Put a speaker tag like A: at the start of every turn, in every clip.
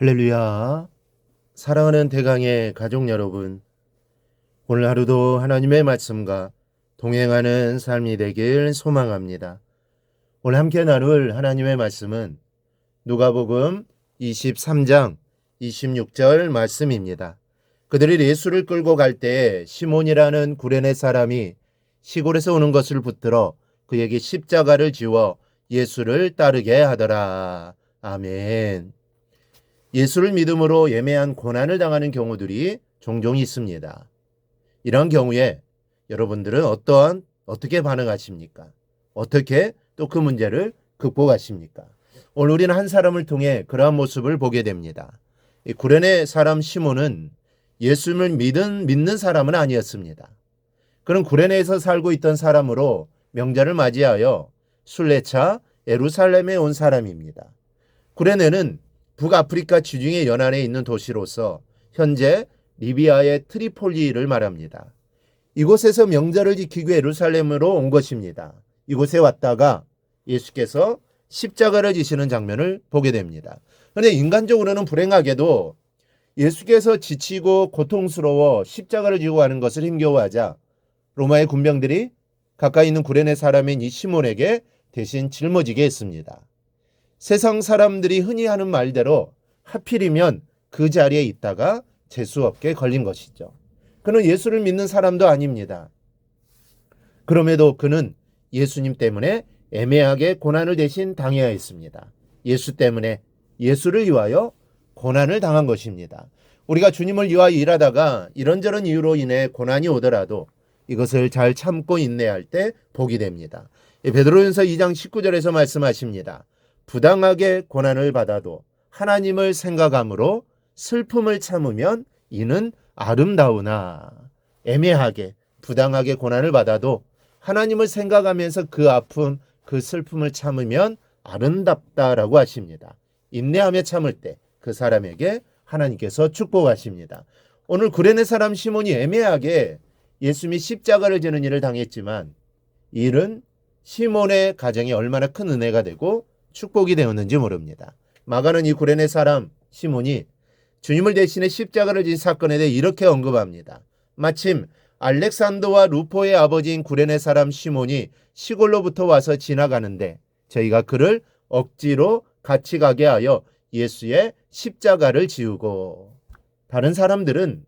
A: 할렐루야. 사랑하는 대강의 가족 여러분. 오늘 하루도 하나님의 말씀과 동행하는 삶이 되길 소망합니다. 오늘 함께 나눌 하나님의 말씀은 누가복음 23장 26절 말씀입니다. 그들이 예수를 끌고 갈 때 시몬이라는 구레네 사람이 시골에서 오는 것을 붙들어 그에게 십자가를 지워 예수를 따르게 하더라. 아멘. 예수를 믿음으로 예매한 고난을 당하는 경우들이 종종 있습니다. 이런 경우에 여러분들은 어떠한 어떻게 반응하십니까? 어떻게 또 그 문제를 극복하십니까? 오늘 우리는 한 사람을 통해 그러한 모습을 보게 됩니다. 이 구레네 사람 시몬은 예수를 믿은 믿는 사람은 아니었습니다. 그는 구레네에서 살고 있던 사람으로 명절을 맞이하여 순례차 예루살렘에 온 사람입니다. 구레네는 북아프리카 지중해 연안에 있는 도시로서 현재 리비아의 트리폴리를 말합니다. 이곳에서 명절을 지키고 예루살렘으로 온 것입니다. 이곳에 왔다가 예수께서 십자가를 지시는 장면을 보게 됩니다. 그런데 인간적으로는 불행하게도 예수께서 지치고 고통스러워 십자가를 지고 가는 것을 힘겨워하자 로마의 군병들이 가까이 있는 구레네 사람인 이 시몬에게 대신 짊어지게 했습니다. 세상 사람들이 흔히 하는 말대로 하필이면 그 자리에 있다가 재수없게 걸린 것이죠. 그는 예수를 믿는 사람도 아닙니다. 그럼에도 그는 예수님 때문에 애매하게 고난을 대신 당해야 했습니다. 예수 때문에 예수를 위하여 고난을 당한 것입니다. 우리가 주님을 위하여 일하다가 이런저런 이유로 인해 고난이 오더라도 이것을 잘 참고 인내할 때 복이 됩니다. 베드로전서 2장 19절에서 말씀하십니다. 부당하게 고난을 받아도 하나님을 생각함으로 슬픔을 참으면 이는 아름다우나 애매하게 부당하게 고난을 받아도 하나님을 생각하면서 그 아픔 그 슬픔을 참으면 아름답다라고 하십니다. 인내하며 참을 때 그 사람에게 하나님께서 축복하십니다. 오늘 구레네 사람 시몬이 애매하게 예수님이 십자가를 지는 일을 당했지만 이 일은 시몬의 가정에 얼마나 큰 은혜가 되고 축복이 되었는지 모릅니다. 마가는 이 구레네 사람 시몬이 주님을 대신해 십자가를 진 사건에 대해 이렇게 언급합니다. 마침 알렉산더와 루포의 아버지인 구레네 사람 시몬이 시골로부터 와서 지나가는데 저희가 그를 억지로 같이 가게 하여 예수의 십자가를 지우고 다른 사람들은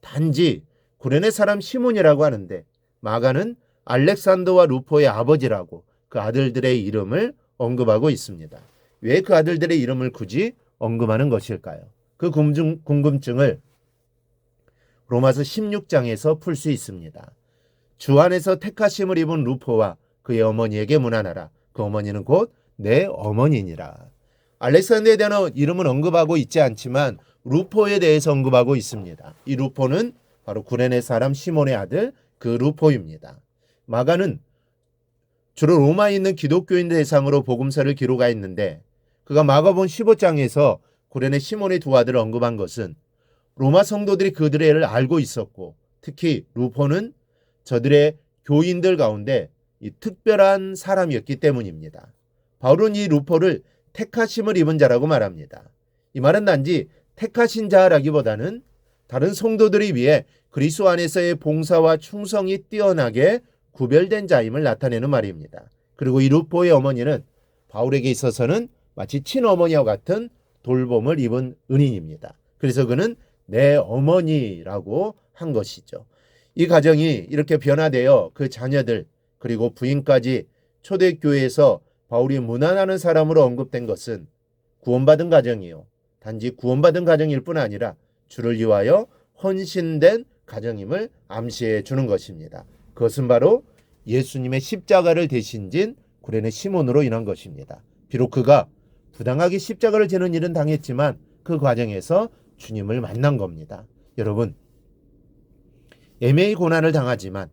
A: 단지 구레네 사람 시몬이라고 하는데 마가는 알렉산더와 루포의 아버지라고 그 아들들의 이름을 언급하고 있습니다. 왜 그 아들들의 이름을 굳이 언급하는 것일까요? 그 궁금, 궁금증 을 로마서 16장에서 풀 수 있습니다. 주 안에서 택하심을 입은 루포와 그의 어머니에게 문안하라. 그 어머니는 곧 내 어머니니라. 알렉산더에 대한 이름은 언급하고 있지 않지만 루포에 대해서 언급하고 있습니다. 이 루포는 바로 구레네 사람 시몬의 아들 그 루포입니다. 마가는 주로 로마에 있는 기독교인 대상으로 복음서를 기록하였는데 그가 마가본 15장에서 구레네 시몬의 두 아들을 언급한 것은 로마 성도들이 그들의 애를 알고 있었고 특히 루포는 저들의 교인들 가운데 이 특별한 사람이었기 때문입니다. 바울은 이 루포를 택하심을 입은 자라고 말합니다. 이 말은 단지 택하신 자라기보다는 다른 성도들이 위해 그리스도 안에서의 봉사와 충성이 뛰어나게 구별된 자임을 나타내는 말입니다. 그리고 이 루포의 어머니는 바울에게 있어서는 마치 친어머니와 같은 돌봄을 입은 은인입니다. 그래서 그는 내 어머니라고 한 것이죠. 이 가정이 이렇게 변화되어 그 자녀들 그리고 부인까지 초대교회에서 바울이 무난하는 사람으로 언급된 것은 구원받은 가정이요. 단지 구원받은 가정일 뿐 아니라 주를 위하여 헌신된 가정임을 암시해 주는 것입니다. 그것은 바로 예수님의 십자가를 대신 진 구레네 시몬으로 인한 것입니다. 비록 그가 부당하게 십자가를 지는 일은 당했지만 그 과정에서 주님을 만난 겁니다. 여러분, 애매히 고난을 당하지만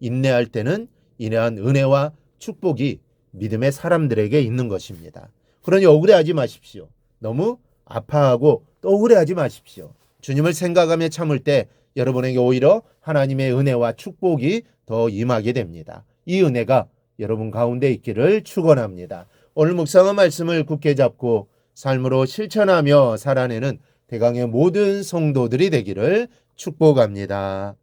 A: 인내할 때는 인내한 은혜와 축복이 믿음의 사람들에게 있는 것입니다. 그러니 억울해하지 마십시오. 너무 아파하고 또 억울해하지 마십시오. 주님을 생각하며 참을 때 여러분에게 오히려 하나님의 은혜와 축복이 더 임하게 됩니다. 이 은혜가 여러분 가운데 있기를 축원합니다. 오늘 묵상한 말씀을 굳게 잡고 삶으로 실천하며 살아내는 대강의 모든 성도들이 되기를 축복합니다.